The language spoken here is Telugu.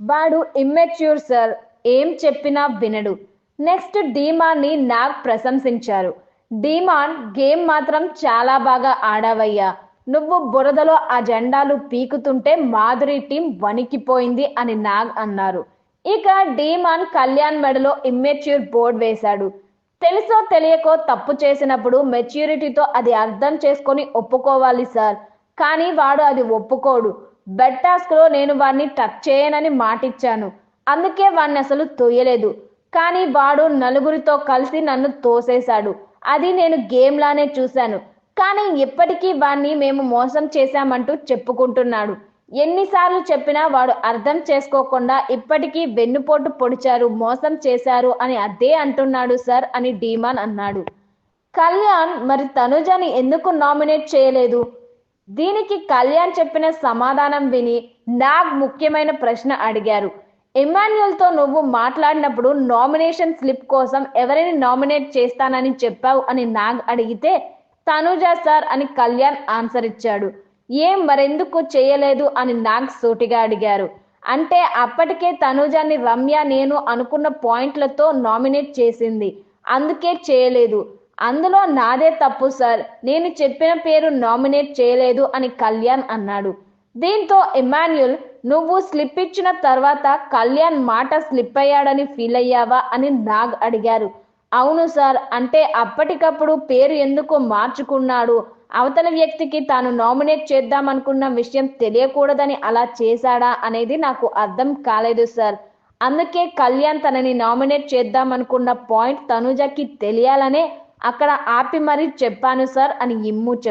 వాడు ఇమ్మెచ్యూర్ సార్ ఏం చెప్పినా వినడు. నెక్స్ట్ డీమాన్ని నాగ్ ప్రశంసించారు. డీమాన్ గేమ్ మాత్రం చాలా బాగా ఆడావయ్యా. నువ్వు బురదలో ఆ జెండాలు పీకుతుంటే మాధురి టీం వణికిపోయింది అని నాగ్ అన్నారు. ఇక డీమాన్ కళ్యాణ్ మెడలో ఇమ్మెచ్యూర్ బోర్డ్ వేశాడు. తెలుసో తెలియకో తప్పు చేసినప్పుడు మెచ్యూరిటీతో అది అర్థం చేసుకొని ఒప్పుకోవాలి సార్ కానీ వాడు అది ఒప్పుకోడు. బెడ్ టాస్క్లో నేను వాడిని టచ్ చేయనని మాటిచ్చాను. అందుకే వాడిని అసలు తోయలేదు. కానీ వాడు నలుగురితో కలిసి నన్ను తోసేశాడు. అది నేను గేమ్ లానే చూశాను. కానీ ఇప్పటికీ వాడిని మేము మోసం చేశామంటూ చెప్పుకుంటున్నాడు. ఎన్నిసార్లు చెప్పినా వాడు అర్థం చేసుకోకుండా ఇప్పటికీ వెన్నుపోటు పొడిచారు మోసం చేశారు అని అదే అంటున్నాడు సార్ అని డీమాన్ అన్నాడు. కళ్యాణ్ మరి తనుజని ఎందుకు నామినేట్ చేయలేదు? దీనికి కళ్యాణ్ చెప్పిన సమాధానం విని నాగ్ ముఖ్యమైన ప్రశ్న అడిగారు. ఇమాన్యుల్తో నువ్వు మాట్లాడినప్పుడు నామినేషన్ స్లిప్ కోసం ఎవరిని నామినేట్ చేస్తానని చెప్పావు అని నాగ్ అడిగితే తనుజ సార్ అని కళ్యాణ్ ఆన్సర్ ఇచ్చాడు. ఏం మరెందుకు చేయలేదు అని నాగ్ సూటిగా అడిగారు. అంటే అప్పటికే తనుజాని రమ్య నేను అనుకున్న పాయింట్లతో నామినేట్ చేసింది. అందుకే చేయలేదు. అందులో నాదే తప్పు సార్. నేను చెప్పిన పేరు నామినేట్ చేయలేదు అని కళ్యాణ్ అన్నాడు. దీంతో ఇమాన్యుల్ నువ్వు స్లిప్ ఇచ్చిన తర్వాత కళ్యాణ్ మాట స్లిప్ అయ్యాడని ఫీల్ అయ్యావా? అని నాగ్ అడిగారు. అవును సార్. అంటే అప్పటికప్పుడు పేరు ఎందుకు మార్చుకున్నాడు? అవతల వ్యక్తికి తాను నామినేట్ చేద్దామనుకున్న విషయం తెలియకూడదని అలా చేశాడా అనేది నాకు అర్థం కాలేదు సార్. అందుకే కళ్యాణ్ తనని నామినేట్ చేద్దామనుకున్న పాయింట్ తనుజకి తెలియాలనే అక్కడ ఆపి మరీ చెప్పాను సార్ అని ఇమ్ము చెప్పారు